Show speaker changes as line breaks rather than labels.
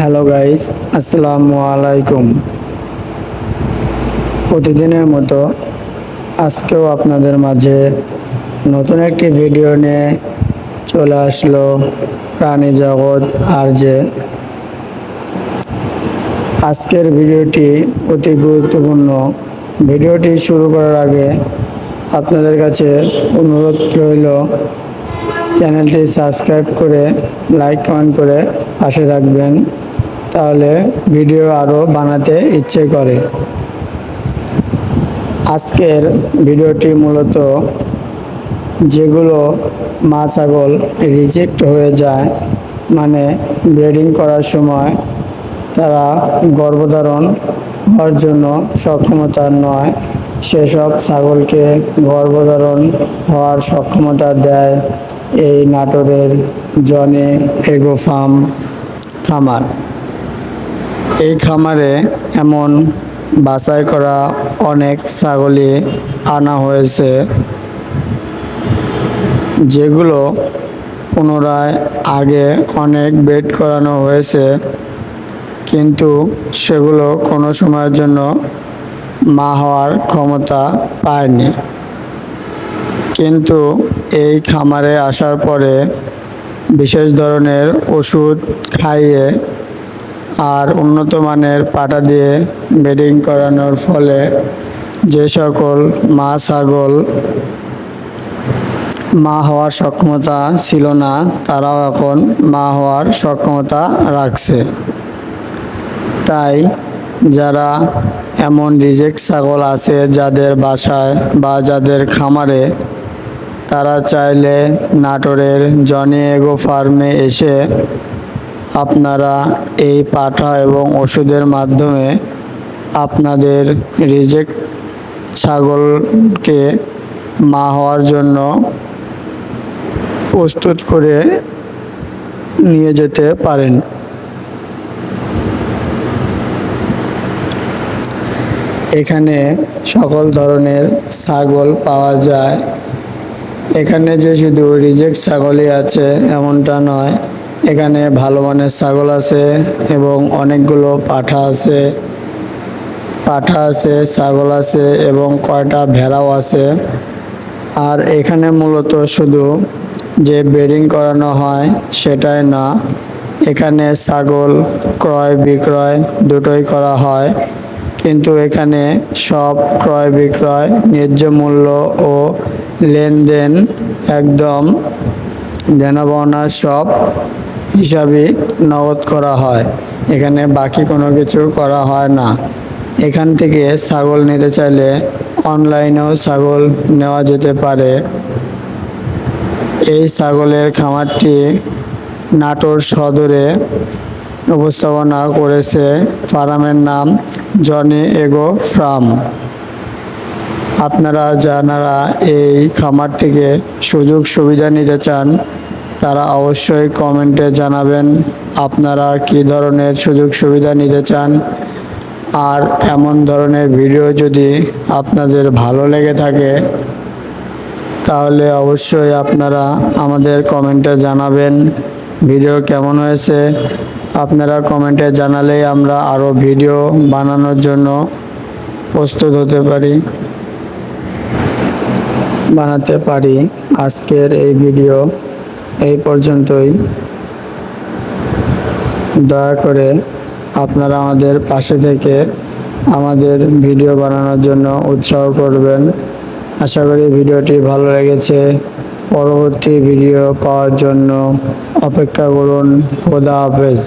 Hello guys আসসালামু আলাইকুম প্রতিদিনের মতো আজকেও আপনাদের মাঝে নতুন একটি ভিডিও নিয়ে চলে আসলো প্রাণী জগৎ আর যে। আজকের ভিডিওটি অতি গুরুত্বপূর্ণ। ভিডিওটি শুরু করার আগে আপনাদের কাছে অনুরোধ রইল, চ্যানেলটি সাবস্ক্রাইব করে লাইক কমেন্ট করে পাশে থাকবেন। তাহলে ভিডিও আরও বানাতে ইচ্ছে করে। আজকের ভিডিওটি মূলত যেগুলো মা ছাগল রিজেক্ট হয়ে যায় মানে ব্রিডিং করার সময় তারা গর্ভধারণ হওয়ার জন্য সক্ষমতা নয়, সেসব ছাগলকে গর্ভধারণ হওয়ার সক্ষমতা দেয় এই নাটোরের জনে এগো ফার্ম খামার। এই খামারে এমন বাছাই করা অনেক ছাগলই আনা হয়েছে, যেগুলো পুনরায় আগে অনেক বেড করানো হয়েছে, কিন্তু সেগুলো কোনো সময়ের জন্য মা হওয়ার ক্ষমতা পায়নি। কিন্তু এই খামারে আসার পরে বিশেষ ধরনের ওষুধ খাইয়ে আর উন্নত মানের পাটা দিয়ে বেডিং করানোর ফলে যে সকল মা ছাগল, মা হওয়ার সক্ষমতা ছিল না, তারাও এখন মা হওয়ার সক্ষমতা রাখছে। তাই যারা এমন রিজেক্ট ছাগল আছে যাদের বাসায় বা যাদের খামারে, তারা চাইলে নাটোরের জনি এগো ফার্মে এসে আপনারা এই পাঠা এবং ওষুধের মাধ্যমে আপনাদের রিজেক্ট ছাগলকে মা হওয়ার জন্য প্রস্তুত করে নিয়ে যেতে পারেন। এখানে সকল ধরনের ছাগল পাওয়া যায়। এখানে যে শুধু রিজেক্ট ছাগলই আছে, এমনটা নয়। এখানে ভালো মানের ছাগল আছে এবং অনেকগুলো পাঠা আছে। পাঠা আছে, ছাগল আছে এবং কয়টা ভেড়াও আছে। আর এখানে মূলত শুধু যে ব্রিডিং করানো হয় সেটাই না, এখানে ছাগল ক্রয় বিক্রয় দুটোই করা হয়। কিন্তু এখানে সব ক্রয় বিক্রয়, ন্যায্য মূল্য ও লেনদেন একদম দেনাপাওনা সব হিসাবে নগদ করা হয়। এখানে বাকি কোনো কিছু করা হয় না। এখান থেকে ছাগল নিতে চাইলে অনলাইনেও ছাগল নেওয়া যেতে পারে। এই ছাগলের খামারটি নাটোর সদরে উপস্থাপনা করেছে ফার্মের নাম জনি এগো ফার্ম। আপনারা যারা এই খামার থেকে সুযোগ সুবিধা নিতে চান তারা অবশ্যই কমেন্টে জানাবেন আপনারা কি ধরনের সুযোগ সুবিধা নিতে চান। আর এমন ধরনের ভিডিও যদি আপনাদের ভালো লেগে থাকে, তাহলে অবশ্যই আপনারা আমাদের কমেন্টে জানাবেন ভিডিও কেমন হয়েছে। আপনারা কমেন্টে জানালেই আমরা আরও ভিডিও বানানোর জন্য প্রস্তুত হতে পারি, বানাতে পারি। আজকের এই ভিডিও এই পর্যন্তই। দয়া করে আপনারা আমাদের পাশে থেকে আমাদের ভিডিও বানানোর জন্য উৎসাহ করবেন। আশা করি ভিডিওটি ভালো লেগেছে। পরবর্তী ভিডিও পাওয়ার জন্য অপেক্ষা করুন। খোদা হাফেজ।